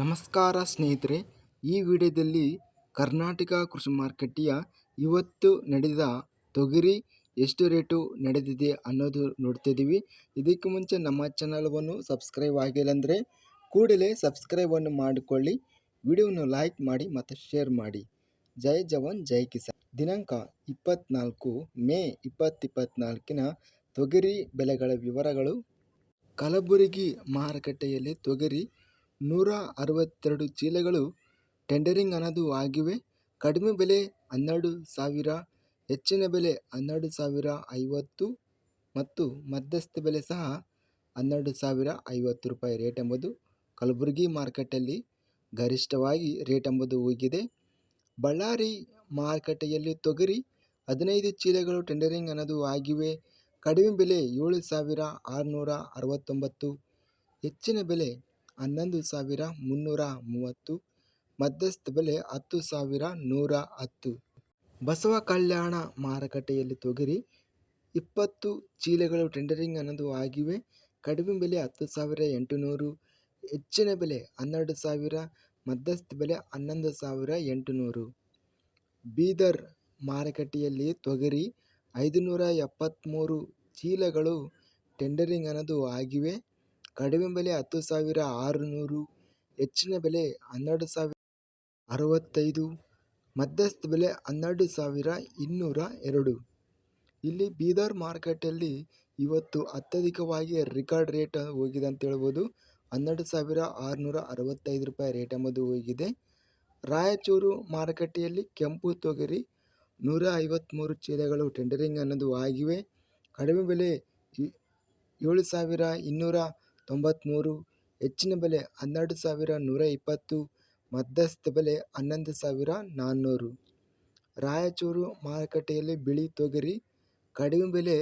ನಮಸ್ಕಾರ ಸ್ನೇಹಿತರೆ, ಈ ವಿಡಿಯೋದಲ್ಲಿ ಕರ್ನಾಟಕ ಕೃಷಿ ಮಾರುಕಟ್ಟೆಯ ಇವತ್ತು ನಡೆದ ತೊಗರಿ ಎಷ್ಟು ರೇಟು ನಡೆದಿದೆ ಅನ್ನೋದು ನೋಡ್ತಿದ್ದೀವಿ. ಇದಕ್ಕೆ ಮುಂಚೆ ನಮ್ಮ ಚಾನಲ್ವನ್ನು ಸಬ್ಸ್ಕ್ರೈಬ್ ಆಗಿಲ್ಲ ಅಂದರೆ ಕೂಡಲೇ ಸಬ್ಸ್ಕ್ರೈಬನ್ನು ಮಾಡಿಕೊಳ್ಳಿ. ವಿಡಿಯೋವನ್ನು ಲೈಕ್ ಮಾಡಿ ಮತ್ತು ಶೇರ್ ಮಾಡಿ. ಜೈ ಜವಾನ್, ಜೈ ಕಿಸಾನ್. ದಿನಾಂಕ ಇಪ್ಪತ್ನಾಲ್ಕು, ಮೇ ಇಪ್ಪತ್ತಿಪ್ಪತ್ನಾಲ್ಕಿನ ತೊಗರಿ ಬೆಲೆಗಳ ವಿವರಗಳು. ಕಲಬುರಗಿ ಮಾರುಕಟ್ಟೆಯಲ್ಲಿ ತೊಗರಿ ನೂರ ಅರವತ್ತೆರಡು ಚೀಲಗಳು ಟೆಂಡರಿಂಗ್ ಅನ್ನೋದು ಆಗಿವೆ. ಕಡಿಮೆ ಬೆಲೆ ಹನ್ನೆರಡು ಸಾವಿರ, ಹೆಚ್ಚಿನ ಬೆಲೆ ಹನ್ನೆರಡು ಸಾವಿರ ಐವತ್ತು ಮತ್ತು ಮಧ್ಯಸ್ಥ ಬೆಲೆ ಸಹ ಹನ್ನೆರಡು ಸಾವಿರ ಐವತ್ತು ರೂಪಾಯಿ ರೇಟ್ ಎಂಬುದು ಕಲಬುರಗಿ ಮಾರುಕಟ್ಟೆಯಲ್ಲಿ ಗರಿಷ್ಠವಾಗಿ ರೇಟ್ ಎಂಬುದು ಹೋಗಿದೆ ಬಳ್ಳಾರಿ ಮಾರುಕಟ್ಟೆಯಲ್ಲಿ ತೊಗರಿ, ಹದಿನೈದು ಚೀಲಗಳು ಟೆಂಡರಿಂಗ್ ಅನ್ನೋದು ಆಗಿವೆ. ಕಡಿಮೆ ಬೆಲೆ ಏಳು ಸಾವಿರ ಆರುನೂರ ಅರವತ್ತೊಂಬತ್ತು ಹೆಚ್ಚಿನ ಬೆಲೆ ಹನ್ನೊಂದು ಸಾವಿರ ಮುನ್ನೂರ ಮೂವತ್ತು, ಮಧ್ಯಸ್ಥ ಬೆಲೆ ಹತ್ತು ಸಾವಿರ ನೂರ ಹತ್ತು. ಬಸವ ಕಲ್ಯಾಣ ಮಾರುಕಟ್ಟೆಯಲ್ಲಿ ತೊಗರಿ ಇಪ್ಪತ್ತು ಚೀಲಗಳು ಟೆಂಡರಿಂಗ್ ಅನ್ನೋದು ಆಗಿವೆ. ಕಡಿಮೆ ಬೆಲೆ ಹತ್ತು ಸಾವಿರ ಎಂಟುನೂರು, ಹೆಚ್ಚಿನ ಬೆಲೆ ಹನ್ನೆರಡು ಸಾವಿರ, ಮಧ್ಯಸ್ಥ ಬೆಲೆ ಹನ್ನೊಂದು ಸಾವಿರ ಎಂಟುನೂರು. ಬೀದರ್ ಮಾರುಕಟ್ಟೆಯಲ್ಲಿ ತೊಗರಿ ಐದುನೂರ ಎಪ್ಪತ್ತ್ಮೂರು ಚೀಲಗಳು ಟೆಂಡರಿಂಗ್ ಅನ್ನೋದು ಆಗಿವೆ. ಕಡಿಮೆ ಬೆಲೆ ಹತ್ತು ಸಾವಿರ ಆರುನೂರು, ಹೆಚ್ಚಿನ ಬೆಲೆ ಹನ್ನೆರಡು ಸಾವಿರ ಅರವತ್ತೈದು, ಮಧ್ಯಸ್ಥ ಬೆಲೆ ಹನ್ನೆರಡು ಸಾವಿರ ಇನ್ನೂರ ಎರಡು. ಇಲ್ಲಿ ಬೀದರ್ ಮಾರ್ಕೆಟಲ್ಲಿ ಇವತ್ತು ಅತ್ಯಧಿಕವಾಗಿ ರಿಕಾರ್ಡ್ ರೇಟ್ ಹೋಗಿದೆ ಅಂತ ಹೇಳ್ಬೋದು. ಹನ್ನೆರಡು ಸಾವಿರ ಆರುನೂರ ಅರವತ್ತೈದು ರೂಪಾಯಿ ರೇಟ್ ಎಂಬುದು ಹೋಗಿದೆ. ರಾಯಚೂರು ಮಾರುಕಟ್ಟೆಯಲ್ಲಿ ಕೆಂಪು ತೊಗರಿ ನೂರ ಐವತ್ತ್ಮೂರು ಚೀಲಗಳು ಟೆಂಡರಿಂಗ್ ಅನ್ನೋದು ಆಗಿವೆ. ಕಡಿಮೆ ಬೆಲೆ ಏಳು ಸಾವಿರ ಇನ್ನೂರ ತೊಂಬತ್ತ್ಮೂರು ಹೆಚ್ಚಿನ ಬೆಲೆ ಹನ್ನೆರಡು ಸಾವಿರ ನೂರ ಇಪ್ಪತ್ತು, ಮಧ್ಯಸ್ಥ ಬೆಲೆ ಹನ್ನೊಂದು ಸಾವಿರ ನಾನ್ನೂರು. ರಾಯಚೂರು ಮಾರುಕಟ್ಟೆಯಲ್ಲಿ ಬಿಳಿ ತೊಗರಿ, ಕಡಿಮೆ ಬೆಲೆ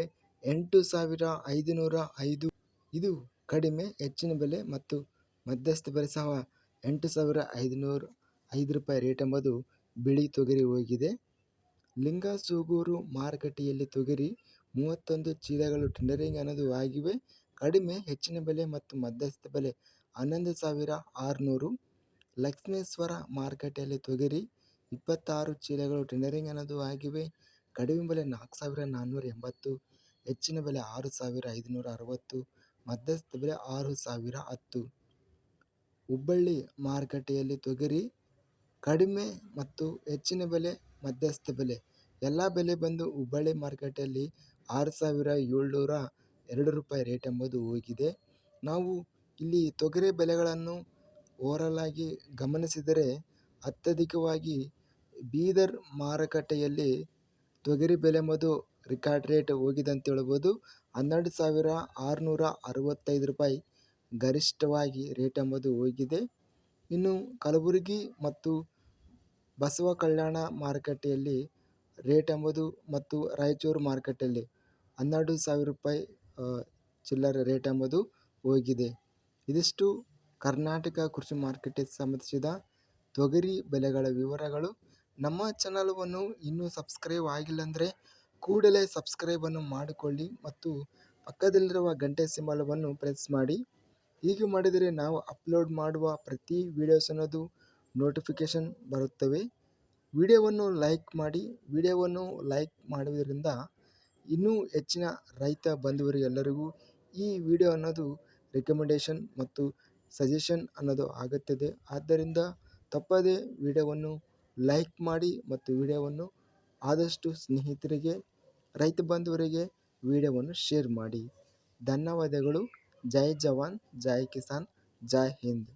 ಎಂಟು ಸಾವಿರ ಐದುನೂರ ಐದು. ಇದು ಕಡಿಮೆ, ಹೆಚ್ಚಿನ ಬೆಲೆ ಮತ್ತು ಮಧ್ಯಸ್ಥ ಬೆಲೆ ಸಹ ಎಂಟು ಸಾವಿರ ಐದುನೂರು ಐದು ರೂಪಾಯಿ ರೇಟ್ ಎಂಬುದು ಬಿಳಿ ತೊಗರಿ ಹೋಗಿದೆ. ಲಿಂಗಸೂಗೂರು ಮಾರುಕಟ್ಟೆಯಲ್ಲಿ ತೊಗರಿ ಮೂವತ್ತೊಂದು ಚೀಲಗಳು ಟೆಂಡರಿಂಗ್ ಅನ್ನೋದು ಆಗಿವೆ. ಕಡಿಮೆ ಹೆಚ್ಚಿನ ಬೆಲೆ ಮತ್ತು ಮಧ್ಯಸ್ಥ ಬೆಲೆ ಹನ್ನೊಂದು ಸಾವಿರ ಆರುನೂರು. ಲಕ್ಷ್ಮೇಶ್ವರ ಮಾರುಕಟ್ಟೆಯಲ್ಲಿ ತೊಗರಿ ಇಪ್ಪತ್ತಾರು ಚೀಲಗಳು ಟೆಂಡರಿಂಗ್ ಅನ್ನೋದು ಆಗಿವೆ. ಕಡಿಮೆ ಬೆಲೆ ನಾಲ್ಕು ಸಾವಿರ ನಾನ್ನೂರ ಎಂಬತ್ತು, ಹೆಚ್ಚಿನ ಬೆಲೆ ಆರು ಸಾವಿರ ಐದುನೂರ ಅರವತ್ತು ಮಧ್ಯಸ್ಥ ಬೆಲೆ ಆರು ಸಾವಿರ ಹತ್ತು. ಹುಬ್ಬಳ್ಳಿ ಮಾರುಕಟ್ಟೆಯಲ್ಲಿ ತೊಗರಿ ಕಡಿಮೆ ಮತ್ತು ಹೆಚ್ಚಿನ ಬೆಲೆ ಮಧ್ಯಸ್ಥ ಬೆಲೆ. ಎಲ್ಲ ಬೆಲೆ ಬಂದು ಹುಬ್ಬಳ್ಳಿ ಮಾರುಕಟ್ಟೆಯಲ್ಲಿ ಆರು ಸಾವಿರ ಏಳ್ನೂರ ಎರಡು ರೂಪಾಯಿ ರೇಟ್ ಎಂಬುದು ಹೋಗಿದೆ. ನಾವು ಇಲ್ಲಿ ತೊಗರಿ ಬೆಲೆಗಳನ್ನು ಓವರಾಲ್ ಆಗಿ ಗಮನಿಸಿದರೆ ಅತ್ಯಧಿಕವಾಗಿ ಬೀದರ್ ಮಾರುಕಟ್ಟೆಯಲ್ಲಿ ತೊಗರಿ ಬೆಲೆ ಎಂಬುದು ರಿಕಾರ್ಡ್ ರೇಟ್ ಹೋಗಿದೆ ಅಂತ ಹೇಳ್ಬೋದು. ಹನ್ನೆರಡು ಸಾವಿರ ಆರುನೂರ ಅರವತ್ತೈದು ರೂಪಾಯಿ ಗರಿಷ್ಠವಾಗಿ ರೇಟ್ ಎಂಬುದು ಹೋಗಿದೆ. ಇನ್ನು ಕಲಬುರಗಿ ಮತ್ತು ಬಸವ ಕಲ್ಯಾಣ ಮಾರುಕಟ್ಟೆಯಲ್ಲಿ ರೇಟ್ ಎಂಬುದು ಮತ್ತು ರಾಯಚೂರು ಮಾರುಕಟ್ಟೆಯಲ್ಲಿ ಹನ್ನೆರಡು ಸಾವಿರ ರೂಪಾಯಿ ಚಿಲ್ಲರೆ ರೇಟ್ ಎಂಬುದು ಹೋಗಿದೆ. ಇದಿಷ್ಟು ಕರ್ನಾಟಕ ಕೃಷಿ ಮಾರ್ಕೆಟಿಗೆ ಸಂಬಂಧಿಸಿದ ತೊಗರಿ ಬೆಲೆಗಳ ವಿವರಗಳು. ನಮ್ಮ ಚಾನಲವನ್ನು ಇನ್ನೂ ಸಬ್ಸ್ಕ್ರೈಬ್ ಆಗಿಲ್ಲ ಅಂದರೆ ಕೂಡಲೇ ಸಬ್ಸ್ಕ್ರೈಬನ್ನು ಮಾಡಿಕೊಳ್ಳಿ ಮತ್ತು ಪಕ್ಕದಲ್ಲಿರುವ ಗಂಟೆ ಸಿಂಬಲವನ್ನು ಪ್ರೆಸ್ ಮಾಡಿ. ಹೀಗೆ ಮಾಡಿದರೆ ನಾವು ಅಪ್ಲೋಡ್ ಮಾಡುವ ಪ್ರತಿ ವಿಡಿಯೋಸ್ ಅನ್ನೋದು ನೋಟಿಫಿಕೇಷನ್ ಬರುತ್ತವೆ. ವಿಡಿಯೋವನ್ನು ಲೈಕ್ ಮಾಡಿ, ವಿಡಿಯೋವನ್ನು ಲೈಕ್ ಮಾಡುವುದರಿಂದ ಇನ್ನೂ ಹೆಚ್ಚಿನ ರೈತ ಬಂಧುವರಿಗೆಲ್ಲರಿಗೂ ಈ ವಿಡಿಯೋ ಅನ್ನೋದು ರೆಕಮೆಂಡೇಷನ್ ಮತ್ತು ಸಜೆಷನ್ ಅನ್ನೋದು ಆಗುತ್ತದೆ ಆದ್ದರಿಂದ ತಪ್ಪದೇ ವಿಡಿಯೋವನ್ನು ಲೈಕ್ ಮಾಡಿ ಮತ್ತು ವಿಡಿಯೋವನ್ನು ಆದಷ್ಟು ಸ್ನೇಹಿತರಿಗೆ, ರೈತ ಬಂಧುವರಿಗೆ ವಿಡಿಯೋವನ್ನು ಶೇರ್ ಮಾಡಿ. ಧನ್ಯವಾದಗಳು. ಜೈ ಜವಾನ್, ಜೈ ಕಿಸಾನ್, ಜೈ ಹಿಂದ್.